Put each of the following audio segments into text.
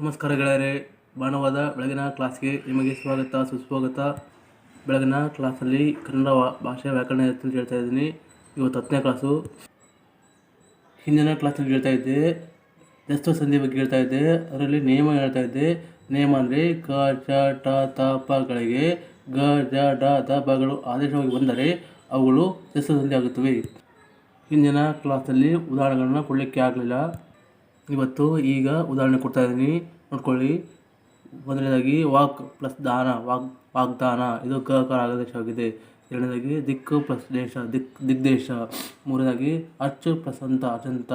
ನಮಸ್ಕಾರ ಗೆಳೆಯರೇ ಬಾಣವಾದ ಬೆಳಗಿನ ಕ್ಲಾಸ್ಗೆ ನಿಮಗೆ ಸ್ವಾಗತ, ಸುಸ್ವಾಗತ. ಬೆಳಗಿನ ಕ್ಲಾಸಲ್ಲಿ ಕನ್ನಡ ಭಾಷೆ ವ್ಯಾಕರಣ ಅಂತ ಹೇಳ್ತಾ ಇದ್ದೀನಿ. ಇವತ್ತು ಹತ್ತನೇ ಕ್ಲಾಸು. ಹಿಂದಿನ ಕ್ಲಾಸಲ್ಲಿ ಹೇಳ್ತಾ ಇದ್ದೆ. ಎಷ್ಟು ಸಂಧಿ ಬಗ್ಗೆ ಹೇಳ್ತಾ ಇದ್ದೆ. ಅದರಲ್ಲಿ ನಿಯಮ ಹೇಳ್ತಾ ಇದ್ದೆ. ನಿಯಮ ಅಂದರೆ ಕ ಚ ಟ ತ ಪಗಳಿಗೆ ಗ, ಜ, ಡ, ದ ಪಗಳು ಆದೇಶವಾಗಿ ಬಂದರೆ ಅವುಗಳು ಎಷ್ಟು ಸಂಧಿ ಆಗುತ್ತವೆ. ಹಿಂದಿನ ಕ್ಲಾಸಲ್ಲಿ ಉದಾಹರಣೆಗಳನ್ನ ಕೊಡಲಿಕ್ಕೆ ಆಗಲಿಲ್ಲ. ಇವತ್ತು ಈಗ ಉದಾಹರಣೆ ಕೊಡ್ತಾ ಇದ್ದೀನಿ. ನೋಡ್ಕೊಳ್ಳಿ. ಮೊದಲನೇದಾಗಿ ವಾಕ್ ಪ್ಲಸ್ ದಾನ ವಾಗ್ ವಾಗ್ದಾನ. ಇದು ಕ ಆದೇಶವಾಗಿದೆ. ಎರಡನೇದಾಗಿ ದಿಕ್ಕು ಪ್ಲಸ್ ದೇಶ, ದಿಕ್, ದಿಗ್ದೇಶ. ಮೂರನೇದಾಗಿ ಅಚ್ಚು ಪ್ಲಸ್ ಅಂತ ಅಚಂತ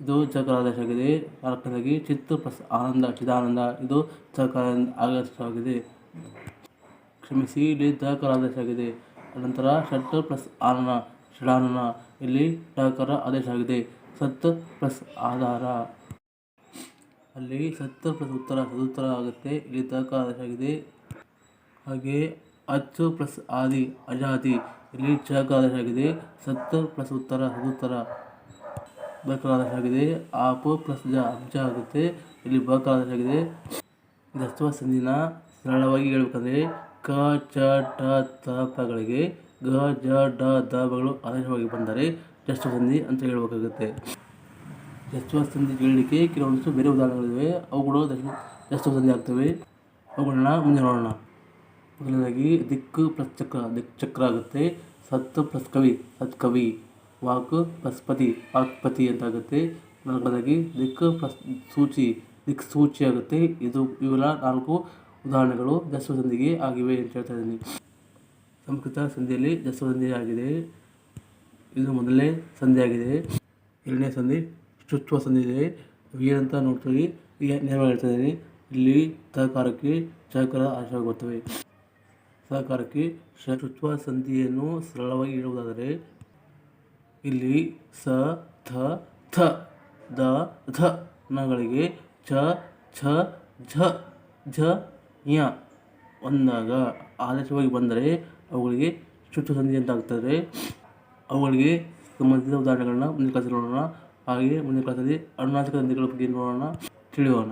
ಇದು ಚಕರ ಆದೇಶವಾಗಿದೆ. ನಾಲ್ಕನೇದಾಗಿ ಚಿತ್ತು ಪ್ಲಸ್ ಆನಂದ, ಚಿದಾನಂದ. ಇದು ಚಕಾರ ಆದೇಶವಾಗಿದೆ. ಕ್ಷಮಿಸಿ, ಇಲ್ಲಿ ದಕರ ಆದೇಶ ಆಗಿದೆ ನಂತರ ಷಟ್ ಪ್ಲಸ್ ಆನನ, ಷಡಾನನ. ಇಲ್ಲಿ ಡಕರ ಆದೇಶ ಆಗಿದೆ ಸತ್ ಪ್ಲಸ್ ಆಧಾರ. ಅಲ್ಲಿ ಸತ್ ಪ್ಲಸ್ ಉತ್ತರ, ಸದುತ್ತರ ಆಗುತ್ತೆ, ಇಲ್ಲಿ ಆದೇಶ ಆಗಿದೆ ಹಾಗೆ ಅಚ್ಚು ಪ್ಲಸ್ ಆದಿ, ಅಜಾತಿ, ಇಲ್ಲಿ ಚಕ ಆಗಿದೆ ಸತ್ತು ಪ್ಲಸ್ ಉತ್ತರ, ಸದುತ್ತರ ಆಗಿದೆ ಆಪು ಪ್ಲಸ್ ಜ ಅಬ್ಜ ಆಗುತ್ತೆ. ಇಲ್ಲಿ ಆಗಿದೆ ದಸ್ವ ಸಂಧಿನ ಸರಳವಾಗಿ ಹೇಳ್ಬೇಕಂದ್ರೆ ಕ, ಚ, ಟ, ತ ಪಗಳಿಗೆ ಗ, ಜ, ಡ ದಗಳು ಆದೇಶವಾಗಿ ಬಂದರೆ ಜಸ್ವ ಸಂಧಿ ಅಂತ ಹೇಳ್ಬೇಕಾಗುತ್ತೆ. ಸಂಧಿಗೆ ಹೇಳಲಿಕ್ಕೆ ಕೆಲವೊಂದಿಷ್ಟು ಬೇರೆ ಉದಾಹರಣೆಗಳಿವೆ. ಅವುಗಳು ಜಸ್ವ ಸಂಧಿ ಆಗ್ತವೆ. ಅವುಗಳನ್ನ ಮುಂದೆ ನೋಡೋಣ. ಮೊದಲನೇದಾಗಿ, ದಿಕ್ಕು ಪ್ಲಸ್ ಚಕ್ರ. ದಿಕ್ ಚಕ್ರ ಆಗುತ್ತೆ. ಸತ್ ಪ್ಲಸ್ ಕವಿ. ಸತ್ ಕವಿ. ವಾಕ್ ಪ್ಲಸ್ ಪತಿ. ವಾಕ್ಪತಿ ಅಂತ ಆಗುತ್ತೆ. ನಾಲ್ಕನೇದಾಗಿ, ದಿಕ್ಕು ಪ್ಲಸ್ ಸೂಚಿ. ದಿಕ್ ಸೂಚಿ ಆಗುತ್ತೆ. ಇದು ಇವೆಲ್ಲ ನಾಲ್ಕು ಉದಾಹರಣೆಗಳು ಜಸ್ವ ಸಂಧಿಗೆ ಆಗಿವೆ ಅಂತ ಹೇಳ್ತಾ ಇದ್ದೀನಿ. ಸಂಸ್ಕೃತ ಸಂಧಿಯಲ್ಲಿ ಜಸ್ವ ಸಂಧಿ ಆಗಿದೆ. ಇದು ಮೊದಲನೇ ಸಂಧಿ ಆಗಿದೆ. ಎರಡನೇ ಸಂಧಿ ಶುತ್ವ ಸಂಧಿ ಇದೆ ಏನಂತ ನೋಡ್ತೀವಿ. ಈ ನೇರವಾಗಿ ಹೇಳ್ತಾ ಇದ್ದೀನಿ, ಇಲ್ಲಿ ಸಹಕಾರಕ್ಕೆ ಸಹಕಾರ ಆಶಯವಾಗಿ ಬರ್ತವೆ ಸಹಕಾರಕ್ಕೆ ಶತ್ರುತ್ವ ಸಂಧಿಯನ್ನು ಸರಳವಾಗಿ ಹೇಳುವುದಾದರೆ, ಇಲ್ಲಿ ಸ ಥ ಥ, ದ, ಧ ನಗಳಿಗೆ ಚ, ಛ, ಝ ಝ, ಯ ಒಂದಾಗ ಆದೇಶವಾಗಿ ಬಂದರೆ ಅವುಗಳಿಗೆ ಶುತ್ವ ಸಂಧಿ ಅಂತ ಆಗ್ತದೆ. ಅವುಗಳಿಗೆ ಸಂಬಂಧಿಸಿದ ಉದಾಹರಣೆಗಳನ್ನ ನೋಡೋಣ. ಹಾಗೆಯೇ ಮುಂದಿನ ಕ್ಲಾಸಲ್ಲಿ ಅರುಣಾಚಲ ಸಂಧಿಗಳ ಬಗ್ಗೆ ನೋಡೋಣ ತಿಳಿಯೋಣ.